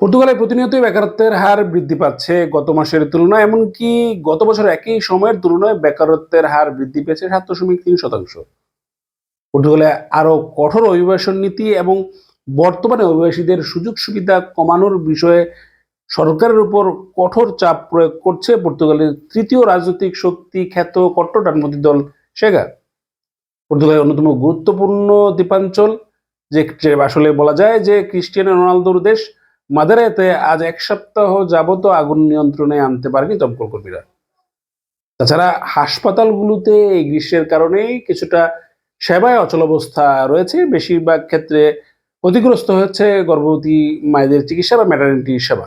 পর্তুগালে প্রতিনিয়তই বেকারত্বের হার বৃদ্ধি পাচ্ছে গত মাসের তুলনায়, এমনকি গত বছর একই সময়ের তুলনায় বেকারত্বের হার বৃদ্ধি পেয়েছে সাত দশমিক তিন শতাংশ। পর্তুগালে আরও কঠোর অভিবাসন নীতি এবং বর্তমানে অভিবাসীদের সুযোগ সুবিধা কমানোর বিষয়ে সরকারের উপর কঠোর চাপ প্রয়োগ করছে পর্তুগালের তৃতীয় রাজনৈতিক শক্তি খ্যাত কট্টর ডানপন্থী দল সেগা পর্তুগালের অন্যতম গুরুত্বপূর্ণ দ্বীপাঞ্চল যে আসলে বলা যায় যে ক্রিস্টিয়ানো রোনালদোর দেশ মাদারাতে আজ এক সপ্তাহ যাবত আগুন নিয়ন্ত্রণে আনতে পারেনি দমকল কর্মীরা। তাছাড়া হাসপাতালগুলোতে এই গ্রীষ্মের কারণেই কিছুটা সেবায় অচলাবস্থা রয়েছে। বেশিরভাগ ক্ষেত্রে ক্ষতিগ্রস্ত হচ্ছে গর্ভবতী মায়েদের চিকিৎসা বা ম্যাটারনিটি সেবা।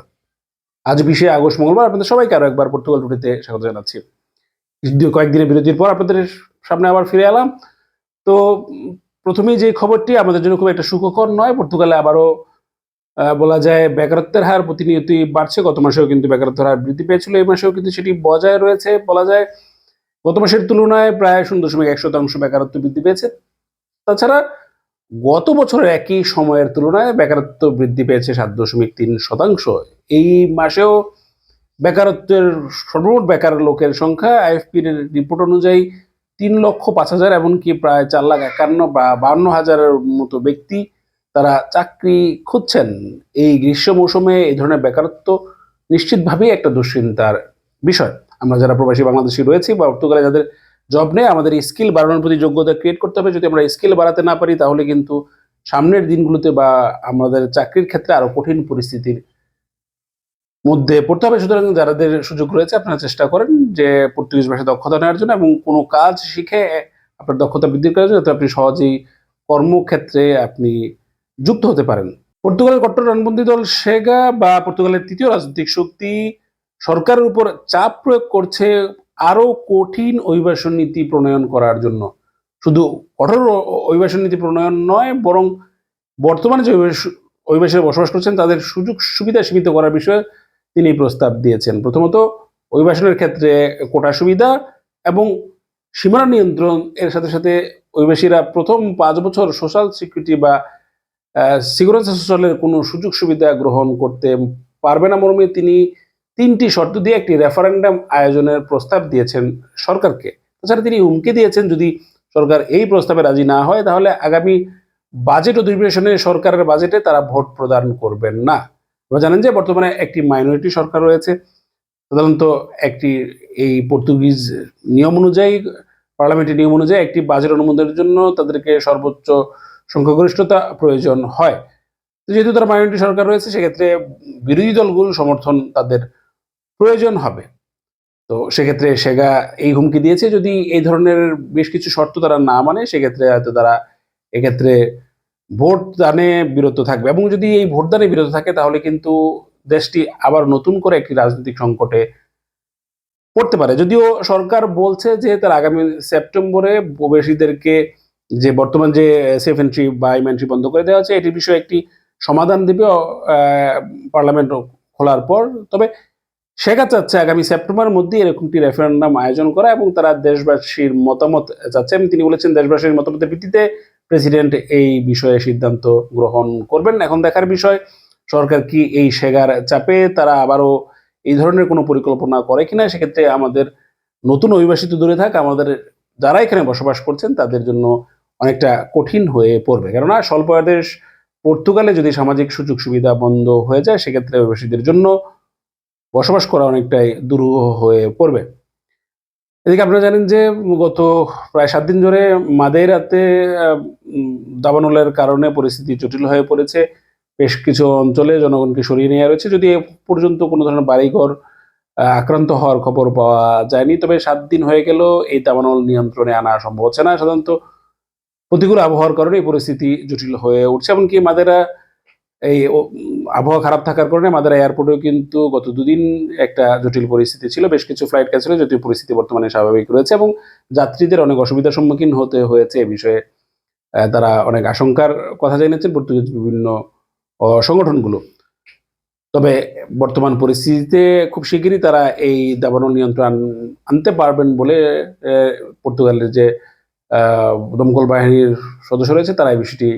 আজ বিশে আগস্ট মঙ্গলবার আপনাদের সবাইকে আরও একবার পর্তুগাল টুটিতে স্বাগত জানাচ্ছি। কয়েকদিনের বিরতির পর আপনাদের সামনে আবার ফিরে এলাম। তো প্রথমেই যে খবরটি আমাদের জন্য খুব একটা সুখকর নয় পর্তুগালে আবারও বলা যায় বেকারত্বের হার প্রতিনিয়তই বাড়ছে। গত মাসেও কিন্তু বেকারত্বের হার বৃদ্ধি পেয়েছিল, এই মাসেও কিন্তু সেটি বজায় রয়েছে। বলা যায় গত মাসের তুলনায় প্রায় শূন্য দশমিক এক শতাংশ বেকারত্ব বৃদ্ধি পেয়েছে। তাছাড়া গত বছরের একই সময়ের তুলনায় বেকারত্ব বৃদ্ধি পেয়েছে সাত দশমিক তিন শতাংশ। এই মাসেও বেকারত্বের সর্বমোট বেকার লোকের সংখ্যা আইএফপির রিপোর্ট অনুযায়ী তিন লক্ষ পাঁচ হাজার, এমনকি প্রায় চার লাখ একান্ন বা বান্ন হাজারের মতো ব্যক্তি তারা চাকরি খুঁজছেন। এই গ্রীষ্ম মৌসুমে এই ধরনের বেকারত্ব নিশ্চিতভাবেই একটা দুশ্চিন্তার বিষয়। আমরা যারা প্রবাসী বাংলাদেশি রয়েছি বা পর্তুগালে যাদের জব নেই, আমাদের স্কিল বাড়ানোর প্রতি যোগ্যতা ক্রিয়েট করতে হবে। যদি আমরা স্কিল বাড়াতে না পারি, তাহলে কিন্তু সামনের দিনগুলোতে বা আমাদের চাকরির ক্ষেত্রে আরও কঠিন পরিস্থিতির মধ্যে পড়তে হবে। সুতরাং যাদের সুযোগ রয়েছে, আপনারা চেষ্টা করেন যে পর্তুগিজ ভাষায় দক্ষতা নেওয়ার জন্য এবং কোনো কাজ শিখে আপনার দক্ষতা বৃদ্ধি করার জন্য। আপনি সহজেই কর্মক্ষেত্রে আপনি যুক্ত হতে পারেন। পর্তুগালের কট্টর ডানপন্থী দল সেগা বা পর্তুগালের তৃতীয় রাজনৈতিক শক্তি সরকারের উপর চাপ প্রয়োগ করছে আরও কঠিন অভিবাসন নীতি প্রণয়ন করার জন্য। শুধু কঠোর অভিবাসন নীতি প্রণয়ন নয়, বরং বর্তমানে যে অভিবাস- অভিবাসীরা বসবাস করছেন, তাদের সুযোগ সুবিধা সীমিত করার বিষয়ে তিনি প্রস্তাব দিয়েছেন। প্রথমত, অভিবাসনের ক্ষেত্রে কোটা সুবিধা এবং সীমানা নিয়ন্ত্রণ, এর সাথে সাথে অভিবাসীরা প্রথম পাঁচ বছর সোশ্যাল সিকিউরিটি বা সিকিউরিটি সোশ্যালের কোনো সুযোগ সুবিধা গ্রহণ করতে পারবে না মর্মে তিনি তিনটি শর্ত দিয়ে একটি রেফারেন্ডাম আয়োজনের প্রস্তাব দিয়েছেন সরকারকে। তাছাড়া তিনি হুমকি দিয়েছেন, যদি সরকার এই প্রস্তাবে রাজি না হয়, তাহলে আগামী বাজেট অধিবেশনে সরকারের বাজেটে তারা ভোট প্রদান করবেন না। আপনারা জানেন যে বর্তমানে একটি মাইনরিটি সরকার রয়েছে। সাধারণত একটি এই পর্তুগিজ নিয়ম অনুযায়ী পার্লামেন্টের নিয়ম অনুযায়ী একটি বাজেট অনুমোদনের জন্য তাদেরকে সর্বোচ্চ সংখ্যাগরিষ্ঠতা প্রয়োজন হয়। যেহেতু তারা মাইনরিটি সরকার রয়েছে, সেক্ষেত্রে বিরোধী দলগুলো সমর্থন তাদের প্রয়োজন হবে। তো সেক্ষেত্রে সেগা এই হুমকি দিয়েছে। যদি এই ধরনের বেশ কিছু শর্ত তারা না মানে সেক্ষেত্রে হয়তো তারা এক্ষেত্রে ভোট দানে বিরত থাকবে। এবং যদি এই ভোট দানে বিরত থাকে, তাহলে কিন্তু দেশটি আবার নতুন করে একটি রাজনৈতিক সংকটে পড়তে পারে। যদিও সরকার বলছে যে, তার আগামী সেপ্টেম্বরে প্রবাসীদেরকে যে বর্তমান যে সেফ এন্ট্রি বা এন্ট্রি বন্ধ করে দেওয়া হচ্ছে এটির বিষয়ে একটি সমাধান দেবে পার্লামেন্ট খোলার পর। তবে শেখা চাচ্ছে আগামী সেপ্টেম্বরের মধ্যে এরকমটি রেফারেন্ডাম আয়োজন করা এবং তারা দেশবাসীর মতামত চাচ্ছে এবং তিনি বলেছেন দেশবাসীর মতামতের ভিত্তিতে প্রেসিডেন্ট এই বিষয়ে সিদ্ধান্ত গ্রহণ করবেন। এখন দেখার বিষয়, সরকার কি এই শেগার চাপে তারা আবারও এই ধরনের কোনো পরিকল্পনা করে কিনা? সেক্ষেত্রে আমাদের নতুন অভিবাসী তো দূরে থাক, আমাদের যারা এখানে বসবাস করছেন তাদের জন্য অনেকটা কঠিন হয়ে পড়বে। কেননা স্বল্প আদেশ পর্তুগালে যদি সামাজিক সুযোগ সুবিধা বন্ধ হয়ে যায়, সেক্ষেত্রে অভিবাসীদের জন্য বসবাস করা অনেকটাই দুরূহ হয়ে পড়বে। এদিকে আপনারা জানেন যে গত প্রায় সাত দিন ধরে মাদেরাতে দাবানলের কারণে পরিস্থিতি জটিল হয়ে পড়েছে। বেশ কিছু অঞ্চলে জনগণকে সরিয়ে নেওয়া রয়েছে। যদি এ পর্যন্ত কোনো ধরনের বাড়িঘর আক্রান্ত হওয়ার খবর পাওয়া যায়নি, তবে সাত দিন হয়ে গেল এই দাবানল নিয়ন্ত্রণে আনা সম্ভব হচ্ছে না। সাধারণত প্রতিকূল আবহাওয়ার কারণে এই পরিস্থিতি জটিল হয়ে উঠছে। এমনকি মাদেরা এই আবহাওয়া খারাপ থাকার কারণে মাদারা এয়ারপোর্টেও কিন্তু গত দুদিন একটা জটিল পরিস্থিতি ছিল। বেশ কিছু ফ্লাইট ক্যান্সেল যদিও পরিস্থিতি বর্তমানে স্বাভাবিক রয়েছে এবং যাত্রীদের অনেক অসুবিধার সম্মুখীন হতে হয়েছে এ বিষয়ে। তারা অনেক আশঙ্কার কথা জানিয়েছেন পর্তুগিজ বিভিন্ন সংগঠনগুলো। তবে বর্তমান পরিস্থিতিতে খুব শিগগিরই তারা এই দাবানল নিয়ন্ত্রণ আনতে পারবেন বলে পর্তুগালের যে দমকল বাহিনীর সদস্য রয়েছে, তারা এই বিষয়টি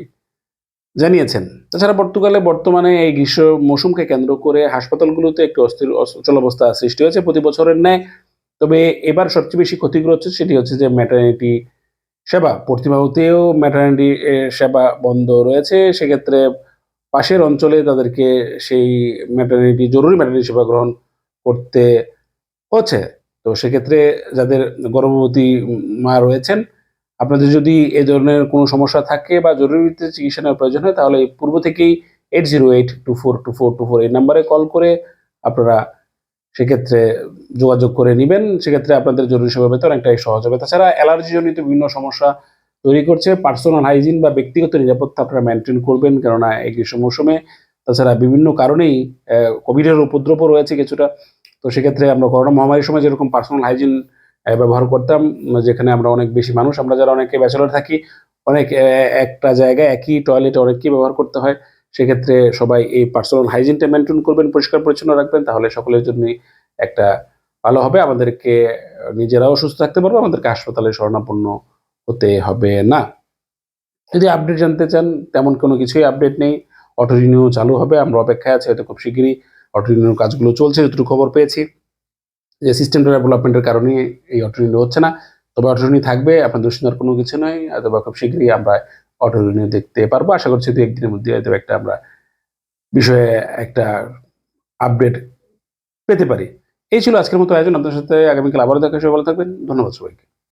জানিয়েছেন। তাছাড়া পর্তুগালে বর্তমানে এই গ্রীষ্ম মৌসুমকে কেন্দ্র করে হাসপাতালগুলোতে একটি অস্থির অচল অবস্থা সৃষ্টি হয়েছে প্রতি বছরের ন্যায়। তবে এবার সবচেয়ে বেশি ক্ষতিগ্রস্ত সেটি হচ্ছে যে ম্যাটার্নিটি সেবা। পর্তিমাহুতেও ম্যাটার্নিটি সেবা বন্ধ রয়েছে। সেক্ষেত্রে পাশের অঞ্চলে তাদেরকে সেই ম্যাটার্নিটি জরুরি ম্যাটার্নিটি সেবা গ্রহণ করতে হচ্ছে। তো সেক্ষেত্রে যাদের গর্ভবতী মা রয়েছেন আপনাদের যদি এ ধরনের কোনো সমস্যা থাকে বা জরুরি ভিত্তিতে চিকিৎসা নেওয়ার প্রয়োজন হয়, তাহলে পূর্ব থেকেই eight zero eight two four two four two four এই নাম্বারে কল করে আপনারা সেক্ষেত্রে যোগাযোগ করে নেবেন। সেক্ষেত্রে আপনাদের জরুরি সেবা পেতে অনেকটাই সহজ হবে। তাছাড়া অ্যালার্জিজনিত বিভিন্ন সমস্যা তৈরি করছে। পার্সোনাল হাইজিন বা ব্যক্তিগত নিরাপত্তা আপনারা মেনটেন করবেন, কেননা এই গ্রীষ্ম মৌসুমে। তাছাড়া বিভিন্ন কারণেই কোভিডের উপদ্রবও রয়েছে কিছুটা। তো সেক্ষেত্রে আমরা করোনা মহামারীর সময় যেরকম পার্সোনাল হাইজিন ব্যবহার করতাম, যেখানে আমরা অনেক বেশি মানুষ, আমরা যারা অনেকে ব্যাচেলর থাকি, অনেক একটা জায়গায় একই টয়লেটে অনেককেই ব্যবহার করতে হয়। সেক্ষেত্রে সবাই এই পার্সোনাল হাইজিনটা মেনটেন করবেন, পরিষ্কার পরিচ্ছন্ন রাখবেন, তাহলে সকলের জন্যই একটা ভালো হবে। আমাদেরকে, নিজেরাও সুস্থ থাকতে পারব, আমাদেরকে হাসপাতালে শরণাপন্ন হতে হবে না। যদি আপডেট জানতে চান, তেমন কোনো কিছুই আপডেট নেই। অটো রিনিউ চালু হবে, আমরা অপেক্ষায় আছি, হয়তো খুব শিগগিরই অটো রিনিউ কাজগুলো চলছে, যতটুকু খবর পেয়েছি। যে সিস্টেমটা ডেভেলপমেন্টের কারণে এই অটো রিনিউ হচ্ছে না। তবে অটো রিনিউ থাকবে, আপনার দুশ্চিন্তার কোনো কিছু নয় অথবা খুব শীঘ্রই আমরা অটো রিনিউ দেখতে পারব। আশা করছি দু একদিনের মধ্যে হয়তো একটা আমরা বিষয়ে একটা আপডেট পেতে পারি। এই ছিল আজকের মতো আয়োজন। আপনার সাথে আগামীকাল আবারও দেখা সবাই ভালো থাকবেন। ধন্যবাদ সবাইকে।